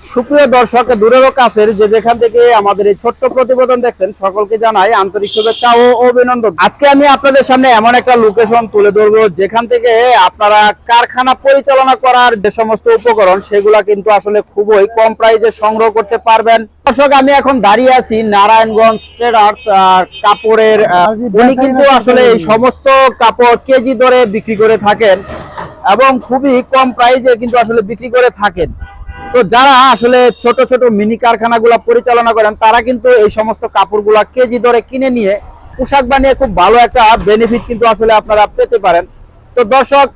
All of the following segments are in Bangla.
সুপ্রিয় দর্শক দূরেরও কাছের যে যেখান থেকে আমাদের এই ছোট্ট প্রতিবেদন দেখছেন সকলকে জানাই আন্তরিক শুভেচ্ছা ও অভিনন্দন। আজকে আমি আপনাদের সামনে এমন একটা লোকেশন তুলে ধরবো যেখান থেকে আপনারা কারখানা পরিচালনা করার যে সমস্ত উপকরণ সেগুলা কিন্তু আসলে খুবই কম প্রাইজে সংগ্রহ করতে পারবেন। দর্শক আমি এখন দাঁড়িয়ে আছি নারায়ণগঞ্জ ট্রেডার্স কাপড়ের উনি কিন্তু আসলে এই সমস্ত কাপড় কেজি দরে বিক্রি করে থাকেন এবং খুবই কম প্রাইজে কিন্তু আসলে বিক্রি করে থাকেন। তো যারা আসলে ছোট ছোট মিনি কারখানাগুলা পরিচালনা করেন তারা কিন্তু এই সমস্ত কাপড়গুলা কেজি দরে কিনে নিয়ে পোশাক বানিয়ে খুব ভালো একটা বেনিফিট কিন্তু আসলে আপনারা পেতে পারেন। তো দর্শক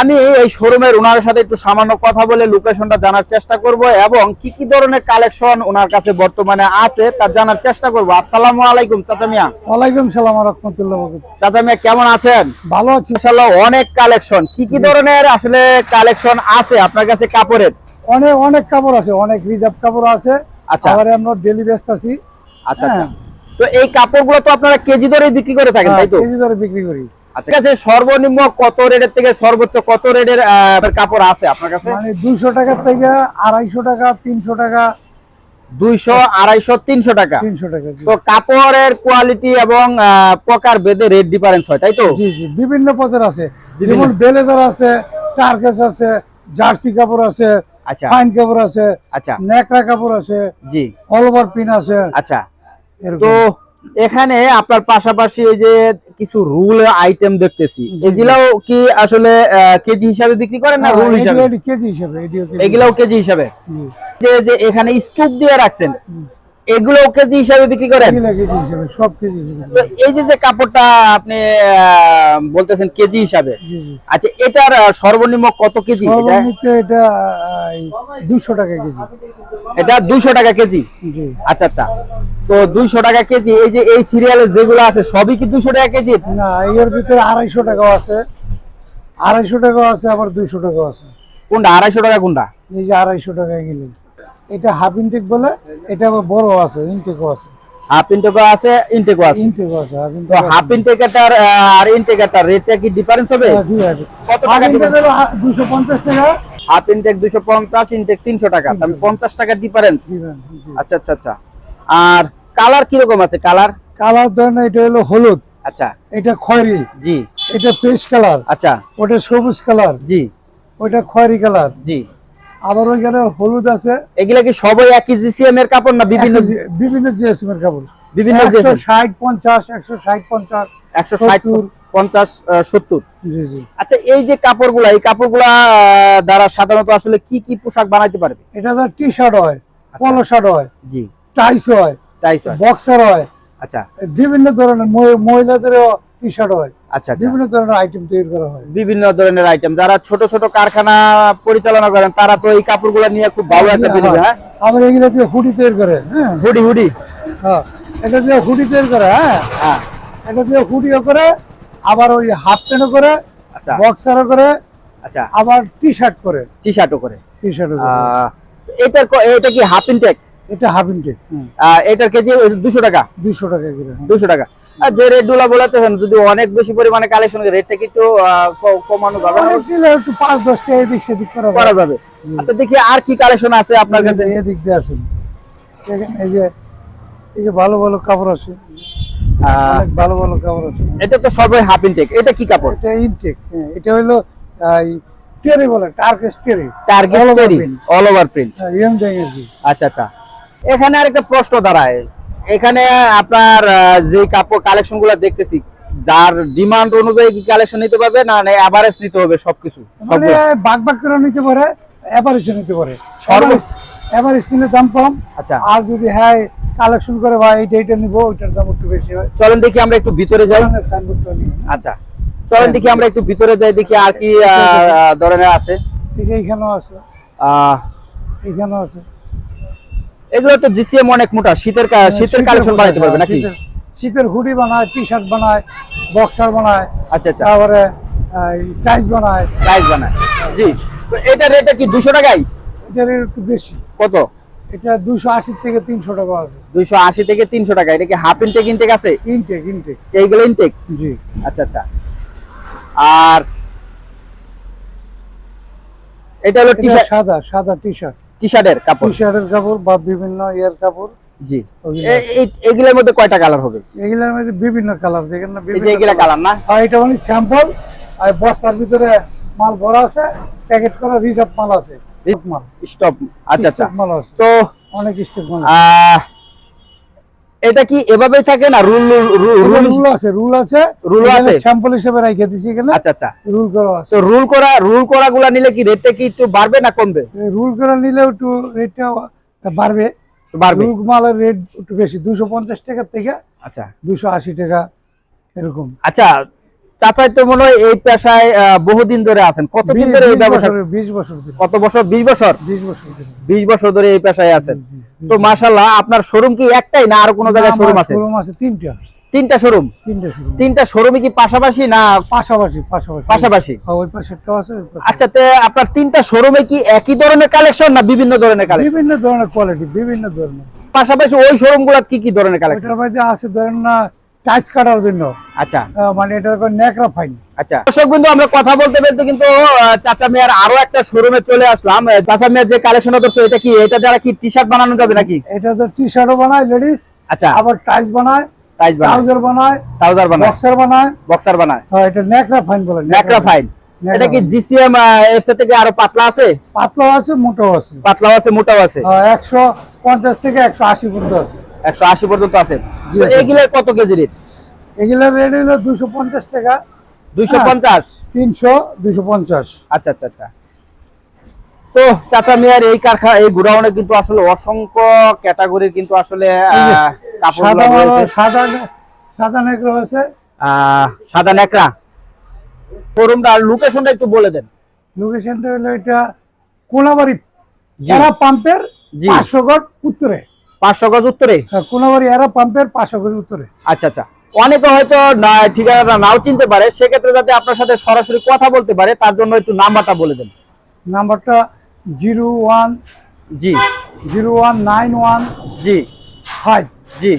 আমি এই শোরুমের ওনার সাথে একটু সামান্য কথা বলে লোকেশনটা জানার চেষ্টা করব এবং কি কি ধরনের কালেকশন ওনার কাছে বর্তমানে আছে তা জানার চেষ্টা করব। আসসালামু আলাইকুম চাচা মিয়া। ওয়ালাইকুম সালাম রহমতুল্লাহ চাচা মিয়া কেমন আছেন? ভালো আছি। মাশাআল্লাহ অনেক কালেকশন কি কি ধরনের আসলে কালেকশন আছে আপনার কাছে কাপড়ের? অনেক অনেক কাপড় আছে অনেক রিজার্ভ কাপড় আছে। আচ্ছা। আবার আমরা ডেলি ব্যস্ত আছি। আচ্ছা আচ্ছা। হ্যাঁ। তো এই কাপড়গুলো তো আপনারা কেজি ধরে বিক্রি করে থাকেন তাই তো? কেজি দরে বিক্রি করি। আচ্ছা ঠিক আছে সর্বনিম্ন কত রেটের থেকে সর্বোচ্চ কত রেটের কাপড় আছে আপনার কাছে? মানে দুইশো টাকার থেকে আড়াইশো টাকা তিনশো টাকা। দুইশো আড়াইশো তিনশো টাকা। তিনশো টাকা তো কাপড়ের কোয়ালিটি এবং প্রকার ভেদে রেট ডিফারেন্স হয় তাই তো? জি জি বিভিন্ন পদের আছে। যেমন বেলেজার আছে টার্কেস আছে জার্সি কাপড় আছে আচ্ছা। ফাইন কাপড় আছে আচ্ছা। নেকড়া কাপড় আছে জি। অল ওভার পিন আছে। আচ্ছা। তো এখানে আপনার পাশাপাশি এই যে কিছু রুল আইটেম দেখতেছি এগুলাও কি আসলে কেজি হিসাবে বিক্রি করেন না হ্যাঁ, রুল হিসাবে? কেজি হিসাবে। এগুলাও কেজি হিসাবে। যে যে এখানে স্তূপ দিয়ে রাখছেন হুম। এগুলোও কেজি হিসাবে বিক্রি করেন? কেজি হিসাবে সব কেজি তো এই যে যে কাপড়টা আপনি বলতেছেন কেজি হিসাবে আচ্ছা এটার সর্বনিম্ন কত কেজি? এটা? দুশো টাকা কেজি। এটা দুইশো টাকা কেজি? আচ্ছা আচ্ছা। তো দুইশো টাকা কেজি এই যে এই সিরিয়ালে যেগুলো আছে সবই কি দুইশো টাকা কেজি? না এর ভিতরে আড়াইশো টাকাও আছে। আড়াইশো টাকাও আছে আবার দুইশো টাকাও আছে। কোনটা আড়াইশো টাকা কোনটা? এই যে আড়াইশো টাকা গেলে। এটা হাফ ইনটেক বলে এটা আবার বড় আছে ইনটেকও আছে। হাফ ইনটেকও আছে ইনটেকও আছে। ইনটেকও আছে হাফ তো ইনটেক হাফ ইনটেকারটার আর ইনটেকারটার রেটটা কি ডিফারেন্স হবে? কত টাকা ইনটেক হলো দুশো পঞ্চাশ টাকা। হাফ ইনটেক দুইশো পঞ্চাশ ইনটেক তিনশো টাকা। তাহলে পঞ্চাশ টাকা ডিফারেন্স আচ্ছা আচ্ছা আচ্ছা। আর কালার কীরকম আছে? কালার? কালার ধরেন এটা হলো হলুদ। আচ্ছা। এটা খয়েরি। জি। এটা পেস্ট কালার। আচ্ছা। ওটা সবুজ কালার। জি। ওইটা খয়েরি কালার। জি। আবার ওইখানে হলুদ আছে। এগুলা কি সবই একই জিসিএম এর কাপড় না বিভিন্ন বিভিন্ন জিএসএম এর কাপড়? বিভিন্ন একশো জিএসএম ষাট পঞ্চাশ একশো ষাট পঞ্চাশ একশো ষাট সত্তর। পঞ্চাশ আহ, সত্তর। জি জি আচ্ছা এই যে কাপড়গুলা এই কাপড়গুলা দ্বারা সাধারণত আসলে কি কি পোশাক বানাইতে পারবে? এটা তো টি শার্ট হয় আচ্ছা। পলো শার্ট হয় জি। টাইস হয় তাই স্যার বক্সার হয়। আচ্ছা। বিভিন্ন ধরনের মহি- মহিলাদেরও টি শার্ট হয়। আচ্ছা আচ্ছা। বিভিন্ন ধরনের আইটেম তৈরি করা হয়। বিভিন্ন ধরনের আইটেম যারা ছোট ছোট কারখানা পরিচালনা করেন তারা তো এই কাপড়গুলো নিয়ে খুব ভালো একটা হ্যাঁ এগুলো দিয়ে হুডি তৈরি করে হ্যাঁ। Hoodie hoodie. হ্যাঁ এটা দিয়ে হুডি তৈরি করে হ্যাঁ। হ্যাঁ। এটা দিয়ে হুডিও করে আবার ওই হাফ প্যান্টও করে আচ্ছা। বক্সারও করে আচ্ছা। আবার টি শার্ট করে। টি শার্টও করে। টি শার্টও করে। আহ, এটা কি হাফ ইনটেক এটা হাফ ইনটেক এটার কেজি দুশো টাকা? দুশো টাকা হ্যাঁ। দুশো টাকা। যে রেটগুলা বলাতেছেন যদি অনেক বেশি পরিমাণে কালেকশন রেটটা কি একটু আহ, ক- কমানো যাবে একটু পাঁচ দশ টাকা এদিক সেদিক করা যাবে। আচ্ছা দেখি আর কি কালেকশন আছে আপনার কাছে? এদিক দিয়ে আসুন। এই যে এই যে ভালো ভালো কাপড় আছে। অনেক ভালো ভালো কাপড় আছে। এটা তো সবাই হাফ ইনটেক এটা কি কাপড়? এটা ইনটেক এটা হলো টেরি বলে terry target. All over print আচ্ছা আচ্ছা। এখানে আরেকটা প্রশ্ন দাঁড়ায়। এখানে আপনার যে কাপড় কালেকশনগুলো দেখতেছি যার ডিমান্ড অনুযায়ী কি কালেকশন নিতে পারবে না না এভারেজ নিতে হবে সবকিছু? মানে সবগুলো? বাগ বাগ করে নিতে পারে এভারেজ নিতে পারে। সর্ব- এভারেজ নিলে দাম কম। আচ্ছা। আর যদি হ্যাঁ কালেকশন করে ভাই এইটা এটা নিবো ওইটার দাম একটু বেশি হয়। চলেন দেখি আমরা একটু ভিতরে যাই। আচ্ছা। চলেন দেখি আমরা একটু ভিতরে যাই দেখি আর কি ধরনের আছে। এইখানেও আছে। এইখানেও আছে। এগুলো তো জিসিএম অনেক মোটা শীতের শীতের কালেকশন বানাইতে পারবে নাকি? শীতের- হুডি বানায় টি শার্ট বানায় বক্সার বানায় আচ্ছা আচ্ছা। তারপরে টাইস বানায়। প্রাইস বানায়। জি। তো এটা রেটটা কি দুশো টাকাই এটার rate একটু বেশি। কত? এটা দুশো আশি থেকে তিনশো টাকা আছে। দুইশো আশি থেকে তিনশো টাকা। এটা কি হাফ ইনটেক ইনটেক আছে? Intake intake. এইগুলো ইনটেক? জি। আচ্ছা আচ্ছা। আর এটা হলো টি শার্ট সাদা সাদা টি শার্ট টি শার্টের কাপড়। টি শার্টের কাপড় বা বিভিন্ন ইয়ার কাপড়। জি। এই- এগুলোর মধ্যে কয়টা কালার হবে? এগুলোর মধ্যে বিভিন্ন কালার দেখেন না বিভিন্ন এগুলা কালার না? আর এটা মানে স্যাম্পল আর বস্তার ভিতরে মাল ভরা আছে প্যাকেট করা রিজার্ভ মাল আছে মাল। স্টপ আচ্ছা আচ্ছা। মাল আছে। তো অনেক স্টক মাল আহ, এটা কি এভাবে থাকে না? রুল রুল রুল আছে রুল আছে। রুল আছে? স্যাম্পল হিসেবে রেখে দিছি এখানে। আচ্ছা আচ্ছা। রুল করা আছে। তো রুল করা রুল করাগুলো নিলে কি রেটটা কি একটু বাড়বে না কমবে? রুল করা নিলে একটু রেটটা বাড়বে। বাড়বে। রুল মালের রেট একটু বেশি দুশো পঞ্চাশ টাকার থেকে আচ্ছা। দুশো আশি টাকা এরকম। আচ্ছা চাচাই তো মনে হয় এই পেশায় বহুদিন ধরে আছেন। কতদিন ধরে এই ব্যবসা বিশ বছর কত বছর? বিশ বছর? বিশ বছর ধরে। বিশ বছর ধরে এই পেশায় আছেন। তো মাশাল্লাহ আপনার শোরুম কি একটাই না আর কোনো জায়গায় শোরুম আছে? শোরুম আছে তিনটা। তিনটা শোরুম? তিনটা শোরুম। তিনটা শোরুমে কি পাশাপাশি না পাশাপাশি পাশাপাশি। পাশাপাশি? হ্যাঁ, আছে আচ্ছা তে আপনার তিনটা শোরুমে কি একই ধরনের কালেকশন না বিভিন্ন ধরনের কালেকশন? বিভিন্ন ধরনের কোয়ালিটি বিভিন্ন ধরনের। পাশাপাশি ওই শোরুমগুলা কি কি ধরনের কালেকশন? মধ্যে আছে ধরেন না টাইস কাটার জন্য। আচ্ছা। মানে এটার ন্যাকড়া ফাইন। আচ্ছা। দর্শক বন্ধু আমরা কথা বলতে বলতে কিন্তু চাচা মিয়ার আরও একটা শোরুমে চলে আসলাম। চাচা মিয়ার যে কালেকশন করছে এটা কি? এটা দ্বারা কি টি শার্ট বানানো যাবে নাকি? এটা তো টি শার্টও বানায় লেডিস আচ্ছা। আবার টাইস বানায় বানায়। ট্রাউজার বানায় ট্রাউজার বানায়। বক্সার বানায়। বক্সার বানায়। হ্যাঁ, এটা ন্যাকড়া ফাইন বলে ন্যাকড়া ফাইন। এটা কি fine। জিসিএম এর সাথে কি আরও পাতলা আছে? পাতলাও আছে মোটাও আছে। পাতলাও আছে মোটাও আছে। একশো পঞ্চাশ থেকে একশো আশি পর্যন্ত আছে। একশো আশি পর্যন্ত আছে। এগুলোর কত কেজি রেট? এগুলোর রেট হলো দুশো পঞ্চাশ টাকা। দুইশো হ্যাঁ। পঞ্চাশ তিনশো দুশো পঞ্চাশ। আচ্ছা আচ্ছা আচ্ছা। তো চাচা মিয়ার এই কারখানা এই গোডাউনে কিন্তু আসলে অসংখ্য ক্যাটাগরির কিন্তু আসলে সাদা সাদা নেকড়া আহ, সাদা শোরুমটা লোকেশনটা একটু বলে দেন। লোকেশনটা হলো এটা কোনাবাড়ি জি। এরা পাম্পের। পাঁচশো গড় উত্তরে। পাঁচশো গজ উত্তরে? হ্যাঁ, কোনাবাড়ি এরা পাম্পের পাঁচশো গড় উত্তরে। আচ্ছা আচ্ছা। অনেকে হয়তো ঠিকানাটা নাও চিনতে পারে। সেক্ষেত্রে যাতে আপনার সাথে সরাসরি কথা বলতে পারে তার জন্য একটু নাম্বারটা বলে দেন। নাম্বারটা জিরো ওয়ান জি। জিরো ওয়ান নাইন ওয়ান জি। ফাইভ জি।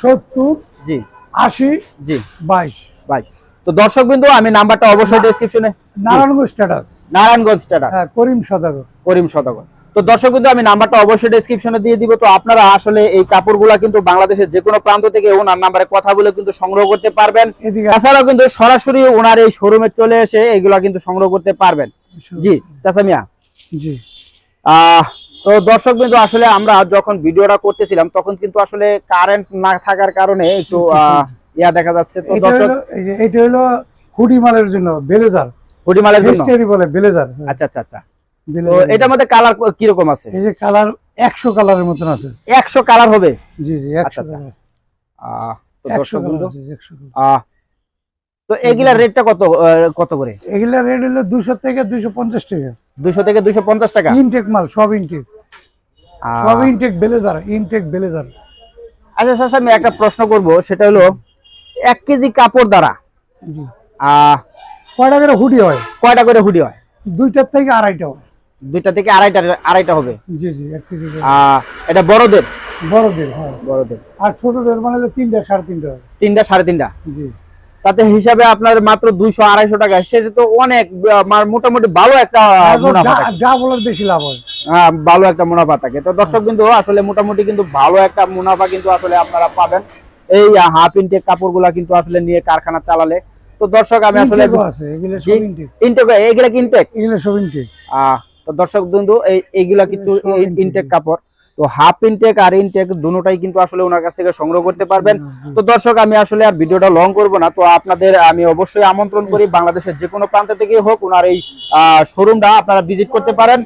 সত্তর জি। আশি জি। বাইশ। বাইশ। তো দর্শক বিন্দু আমি নাম্বারটা অবশ্যই ডেসক্রিপশনে নারায়ণগঞ্জ স্ট্যাটাস নারায়ণগঞ্জ স্টেটাস হ্যাঁ করিম সদাগর। করিম শতকর তো দর্শক বিন্দু আমি নাম্বারটা অবশ্যই ডেসক্রিপশনে দিয়ে দিব। তো আপনারা আসলে এই কাপড়গুলা কিন্তু বাংলাদেশের যে কোনো প্রান্ত থেকে ওনার নাম্বারে কথা বলে কিন্তু সংগ্রহ করতে পারবেন। তাছাড়াও কিন্তু সরাসরি ওনার এই শোরুমে চলে এসে এগুলা কিন্তু সংগ্রহ করতে পারবেন। জি চাচা মিয়া। জি। আহ তো দর্শক বিন্দু আসলে আমরা যখন ভিডিওটা করতেছিলাম তখন কিন্তু আসলে কারেন্ট না থাকার কারণে একটু আহ, ইয়া দেখা যাচ্ছে। তো দর্শক এটা হলো হুডি মালের জন্য বেলেজার। হুডি মালের জন্য? হিস্টেরি বলে বেলেজার। আচ্ছা আচ্ছা আচ্ছা। তো এটার মধ্যে কালার কীরকম আছে? এই যে কালার একশো কালারের মতন আছে। একশো কালার হবে? জি জি একশো আচ্ছা, আহ, তো দর্শক কালার বিন্দু আছে একশো কালার। আহ, তো এগুলার রেটটা কত কত করে? এগুলা রেট হলো দুশো থেকে দুশো পঞ্চাশ টাকা। থেকে ইনটেক মাল সব ইনটেক সব ইনটেক বেলেজার ইনটেক বেলেজার আচ্ছা স্যার আমি একটা প্রশ্ন করব সেটা হলো এক কেজি কাপড় দ্বারা জি। আহ, কয়টা করে হুডি হয়? কয়টা করে হুডি হয়? দুইটার থেকে আড়াইটা হয়। দুইটা থেকে আড়াইটা আড়াইটা হবে। জি জি এক কেজি। এটা বড়দের? বড়দের হয়। বড়দের। আর ছোটদের মানে হলো তিনটা সাড়ে তিনটা হয় তিনটা সাড়ে তিনটা? জি। তাতে হিসাবে আপনার মাত্র দুইশো আড়াইশো টাকা। সেটা তো অনেক মোটামুটি ভালো একটা মুনাফা বেশি লাভ হয়। আহ, ভালো একটা মুনাফা থাকে। তো দর্শক কিন্তু আসলে মোটামুটি কিন্তু ভালো একটা মুনাফা কিন্তু আসলে আপনারা পাবেন। এই হাফ ইনটেক কাপড়গুলা কিন্তু আসলে নিয়ে কারখানা চালালে। তো দর্শক আমি আসলে এগুলো ইনটেক কি ইনটেক এগুলো সব ইনটেক আহ তো দর্শক বন্ধু এই এইগুলা কিন্তু ইনটেক কাপড়। তো হাফ ইনটেক আর ইনটেক দুটোটাই কিন্তু আসলে ওনার কাছ থেকে সংগ্রহ করতে পারবেন। তো দর্শক আমি আসলে আর ভিডিওটা লং করব না। তো আপনাদের আমি অবশ্যই আমন্ত্রণ করি বাংলাদেশের যে কোনো প্রান্ত থেকে হোক ওনার এই শোরুমটা আপনারা ভিজিট করতে পারেন।